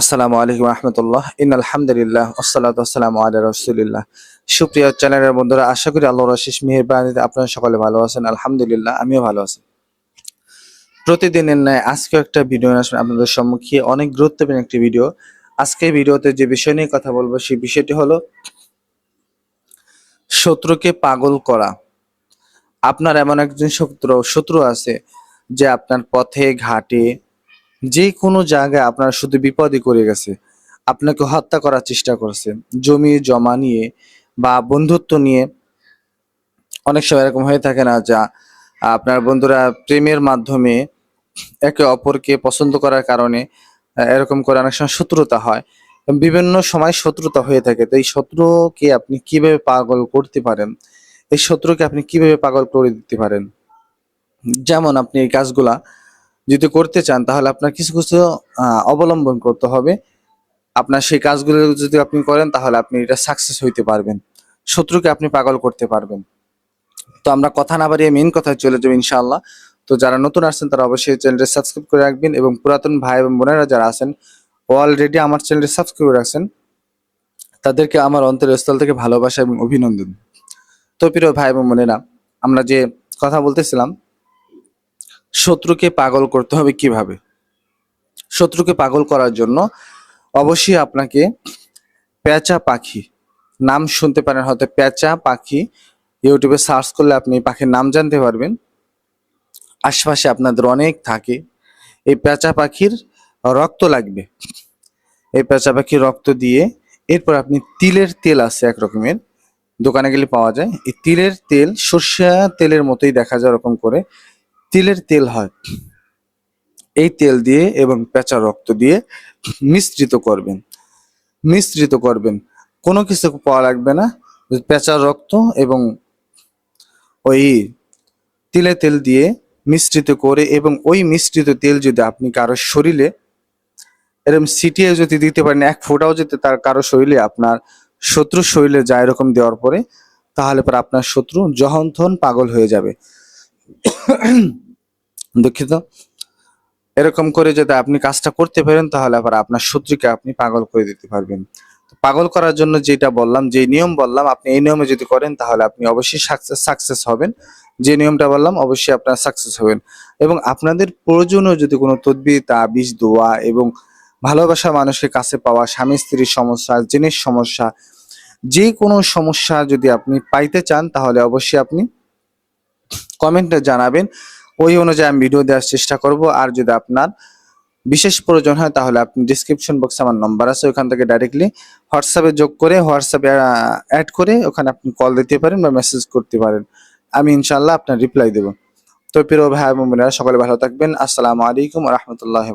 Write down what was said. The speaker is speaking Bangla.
আসসালামু আলাইকুম রহমতুল্লাহ। ইন আলহামদুলিল্লাহ আসসালামু আলা রাসূলিল্লাহ। সুপ্রিয় চ্যানেলের বন্ধুরা, আশা করি আল্লাহর আশিস মেহেরবানিতে আপনারা সকলে ভালো আছেন, আলহামদুলিল্লাহ, আমিও ভালো আছি। প্রতিদিনের ন্যায় আজকে একটা ভিডিও আসবেন আপনাদের সম্মুখে, অনেক গুরুত্বপূর্ণ একটি ভিডিও। আজকে ভিডিওতে যে বিষয় নিয়ে কথা বলব, সেই বিষয়টি হলো, শত্রুকে পাগল করা। আপনার এমন একজন শত্রু শত্রু আছে, যে আপনার পথে, ঘাটে যে কোনো জায়গায় আপনার শুধু বিপদই করে গেছে, আপনাকে হত্যা করার চেষ্টা করছে। জমি জমা নিয়ে বা বন্ধুত্ব নিয়ে অনেক সময় এরকম হয়ে থাকে না যা আপনার বন্ধুরা প্রেমের মাধ্যমে একে অপরকে পছন্দ করার কারণে এরকম করে অনেক সময় শত্রুতা হয়। বিভিন্ন সময় শত্রুতা হয়ে থাকে। তো এই শত্রুকে আপনি কীভাবে পাগল করতে পারেন? এই শত্রুকে আপনি কীভাবে পাগল করে দিতে পারেন? যেমন আপনি এই কাজগুলা যদি করতে চান, তাহলে আপনার কিছু কিছু অবলম্বন করতে হবে। আপনার সেই কাজগুলো যদি আপনি করেন, তাহলে আপনি এটা সাকসেস হইতে পারবেন। শত্রুকে আপনি পাগল করতে পারবেন। তো আমরা কথা না বাড়িয়ে মেন কথায় চলে যাব ইনশাআল্লাহ। তো যারা নতুন আসছেন, তারা অবশ্যই চ্যানেলটি সাবস্ক্রাইব করে রাখবেন এবং পুরাতন ভাই এবং বোনেরা যারা আছেন অলরেডি আমার চ্যানেলটি সাবস্ক্রাইব করে রাখছেন, তাদেরকে আমার অন্তরের স্থল থেকে ভালোবাসা এবং অভিনন্দন। তো প্রিয় ভাই এবং বোনেরা, আমরা যে কথা বলতেছিলাম শত্রুকে পাগল করতে হবে কীভাবে? শত্রুকে পাগল করার জন্য অবশ্যই আপনাকে পেঁচা পাখি নাম শুনতে পারেন। হয়তো পেঁচা পাখি ইউটিউবে সার্চ করলে আপনি পাখির নাম জানতে পারবেন। আশপাশে আপনাদের অনেক থাকে। এই পেঁচা পাখির রক্ত লাগবে। এই পেঁচা পাখির রক্ত দিয়ে এরপর আপনি তিলের তেল আছে এক রকমের। দোকানে গেলে পাওয়া যায়। এই তিলের তেল সর্ষা তেলের মতোই দেখা যায় ওরকম করে। তিলের তেল হয়। এই তেল দিয়ে এবং পেঁচা রক্ত দিয়ে মিশ্রিত করবেন। মিশ্রিত করবেন। কোনো কিছু পাওয়া লাগবে না। পেঁচার রক্ত এবং ওই তিলে তেল দিয়ে মিশ্রিত করে এবং ওই মিশ্রিত তেল যদি আপনি কারোর শরীরে এরকম সিটিয়ে যদি দিতে পারেন, এক ফোঁটাও যদি তার কারও শরীরে আপনার শত্রু শরীরে যায় এরকম দেওয়ার পরে, তাহলে পর আপনার শত্রু জহন্থন পাগল হয়ে যাবে। দুঃখিত। এরকম করে যদি আপনি কাজটা করতে পারেন, তাহলে আবার আপনার শত্রুকে আপনি পাগল করে দিতে পারবেন। পাগল করার জন্য যেটা বললাম, যে নিয়ম বললাম, আপনি এই নিয়মে যদি করেন, তাহলে আপনি অবশ্যই সাকসেস সাকসেস হবেন। যে নিয়মটা বললাম, অবশ্যই আপনার সাকসেস হবেন। এবং আপনাদের প্রয়োজনীয় যদি কোনো তদবির, তাবিজ, দোয়া এবং ভালোবাসা মানুষের কাছে পাওয়া, স্বামী, স্ত্রীর সমস্যা জিনিস সমস্যা, যে কোনো সমস্যা যদি আপনি পাইতে চান, তাহলে অবশ্যই আপনি কমেন্টে জানাবেন। ওই অনুযায়ী আমি ভিডিও দেওয়ার চেষ্টা করব। আর যদি আপনার বিশেষ প্রয়োজন হয়, তাহলে আপনি ডিসক্রিপশন বক্সে আমার নম্বর আছে, ওখান থেকে ডাইরেক্টলি হোয়াটসঅ্যাপে যোগ করে হোয়াটসঅ্যাপে অ্যাড করে ওখানে আপনি কল দিতে পারেন বা মেসেজ করতে পারেন। আমি ইনশাল্লাহ আপনার রিপ্লাই দেবো। তো প্রিয় ভাই বোনেরা, সকলে ভালো থাকবেন। আসসালামু আলাইকুম রহমতুল্লাহ